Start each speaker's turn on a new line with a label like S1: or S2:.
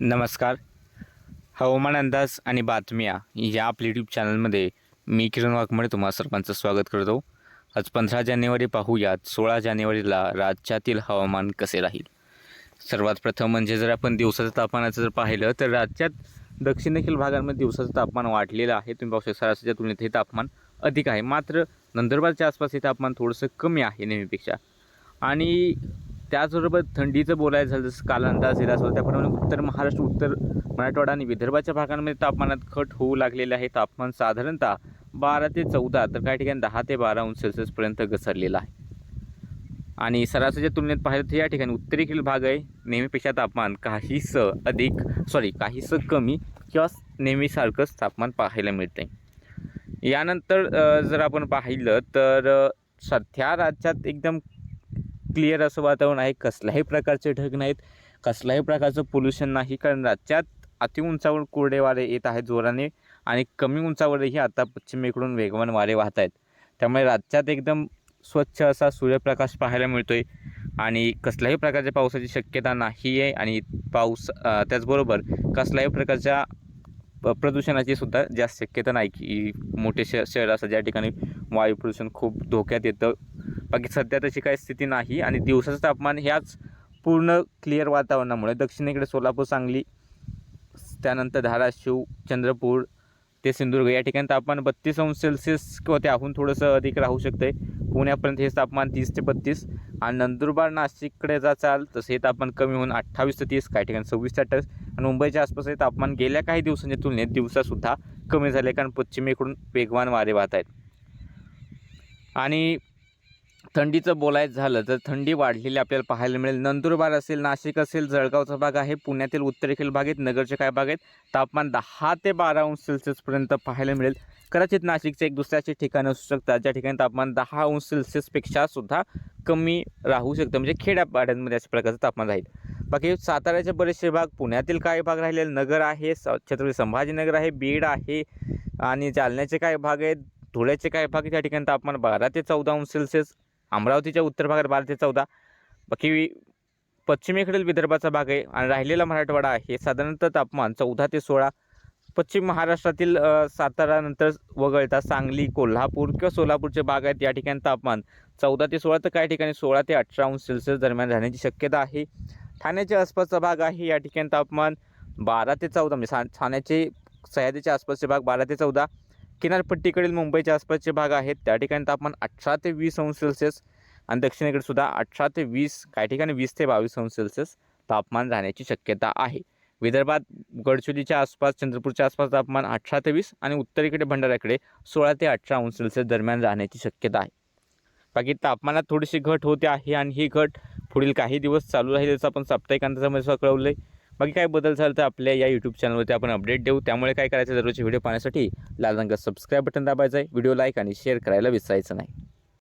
S1: नमस्कार. हवामान अंदाज आणि बातम्या या आपल्या यूट्यूब चॅनलमध्ये मी किरण वाघमळे तुम्हा सर्वांचं स्वागत करतो. आज पंधरा जानेवारी पाहूयात. सोळा जानेवारीला राज्यातील हवामान कसे राहील? सर्वात प्रथम म्हणजे जर आपण दिवसाचं तापमानाचं जर पाहिलं तर राज्यात दक्षिणेखील भागांमध्ये दिवसाचं तापमान वाढलेलं आहे. तुम्ही पाहू शकता सरासरीच्या तुलनेत हे तापमान अधिक आहे. मात्र नंदुरबारच्या आसपास हे तापमान थोडंसं कमी आहे नेहमीपेक्षा. आणि त्याचबरोबर थंडीचं बोलायचं झालं जसं कालांदा अंदाज दिला त्याप्रमाणे उत्तर महाराष्ट्र उत्तर मराठवाडा आणि विदर्भाच्या भागांमध्ये तापमानात घट होऊ लागलेले आहे. तापमान साधारणतः बारा ते चौदा तर काही ठिकाणी दहा ते बारा अंश सेल्सिअसपर्यंत घसरलेलं आहे. आणि सरासरीच्या तुलनेत पाहिलं तर या ठिकाणी उत्तरेकडील भाग आहे. नेहमीपेक्षा तापमान काहीसं अधिक सॉरी काहीसं कमी किंवा नेहमीसारखंच तापमान पाहायला मिळतं यानंतर जर आपण पाहिलं तर सध्या राज्यात एकदम क्लिअर असं वातावरण आहे कसल्याही प्रकारचे ढग नाहीत कसल्याही प्रकारचं पोल्युशन नाही कारण राज्यात अतिउंचावर कोरडे वारे येत आहेत जोराने आणि कमी उंचावरही आता पश्चिमेकडून वेगवान वारे वाहत आहेत. त्यामुळे राज्यात एकदम स्वच्छ असा सूर्यप्रकाश पाहायला मिळतो आहे आणि कसल्याही प्रकारच्या पावसाची शक्यता नाही आहे आणि पाऊस त्याचबरोबर कसल्याही प्रकारच्या प- प्रदूषणाची सुद्धा जास्त शक्यता नाही की मोठे श शहर असं ज्या ठिकाणी वायू प्रदूषण खूप धोक्यात येतं बाकी सध्या तशी काही स्थिती नाही आणि दिवसाचं तापमान ह्याच पूर्ण क्लिअर वातावरणामुळे दक्षिणेकडे सोलापूर सांगली त्यानंतर धाराशिव चंद्रपूर ते सिंधुदुर्ग या ठिकाणी तापमान बत्तीस अंश सेल्सिअस किंवा त्याहून थोडंसं अधिक राहू शकते पुण्यापर्यंत हे तापमान तीस ते बत्तीस आणि नंदुरबार नाशिककडे जा चाल तसं हे तापमान कमी होऊन अठ्ठावीस ते तीस काही ठिकाणी सव्वीस ते अठ्ठावीस आणि मुंबईच्या आसपास हे तापमान गेल्या काही दिवसांच्या तुलनेत दिवसासुद्धा कमी झाले कारण पश्चिमेकडून वेगवान वारे वाहत आहेत आणि थंडीचं बोलायचं झालं तर थंडी वाढलेली आपल्याला पाहायला मिळेल. नंदुरबार असेल नाशिक असेल जळगावचा भाग आहे पुण्यातील उत्तरेकडील भाग आहेत नगरचे काय भाग आहेत. तापमान दहा ते बारा अंश सेल्सिअसपर्यंत पाहायला मिळेल. कदाचित नाशिकचे एक दुसऱ्याचे ठिकाणं असू शकतात. ज्या ठिकाणी तापमान दहा अंश सेल्सिअसपेक्षा सुद्धा कमी राहू शकतं. म्हणजे खेड्यापाड्यांमध्ये अशा प्रकारचं तापमान राहील. बाकी साताऱ्याचे बरेचसे भाग पुण्यातील काही भाग राहिलेले. नगर आहे स- छत्रपती संभाजीनगर आहे बीड आहे आणि जालन्याचे काही भाग आहेत. धुळ्याचे काही भाग त्या ठिकाणी तापमान बारा ते चौदा अंश सेल्सिअस अमरावतीच्या उत्तर भागात बारा ते चौदा बाकी पश्चिमेकडील विदर्भाचा भाग आहे आणि राहिलेला मराठवाडा हे साधारणतः तापमान चौदा ते सोळा पश्चिम महाराष्ट्रातील सातारानंतर वगळता सांगली कोल्हापूर किंवा सोलापूरचे भाग आहेत. या ठिकाणी तापमान चौदा ते सोळा तर काही ठिकाणी सोळा ते अठरा अंश सेल्सिअस दरम्यान राहण्याची शक्यता आहे. ठाण्याच्या आसपासचा भाग आहे. या ठिकाणी तापमान बारा ते चौदा म्हणजे सा- ठाण्याचे सह्याद्रीच्या आसपासचे भाग बारा ते चौदा किनारपट्टीकडील मुंबईच्या आसपासचे भाग आहेत. त्या ठिकाणी तापमान अठरा ते वीस अंश सेल्सिअस आणि दक्षिणेकडे सुद्धा अठरा ते वीस काही ठिकाणी वीस ते बावीस अंश सेल्सिअस तापमान राहण्याची शक्यता आहे. विदर्भात गडचिरोलीच्या आसपास चंद्रपूरच्या आसपास तापमान अठरा ते वीस आणि उत्तरेकडे भंडाऱ्याकडे सोळा ते अठरा अंश सेल्सिअस दरम्यान राहण्याची शक्यता आहे. बाकी तापमानात थोडीशी घट होते आहे आणि ही घट पुढील काही दिवस चालू राहील असं आपण साप्ताहिक अंदाजामध्ये सुद्धा कळवलं आहे बाकी काय बदल झालं तर आपल्या या यूट्यूब चॅनलवरती आपण अपडेट देऊ. त्यामुळे काय करायचं दररोजचे व्हिडिओ पाहण्यासाठी लाल रंग सबस्क्राईब बटन दाबायचं आहे. व्हिडिओ लाईक आणि शेअर करायला विसरायचं नाही.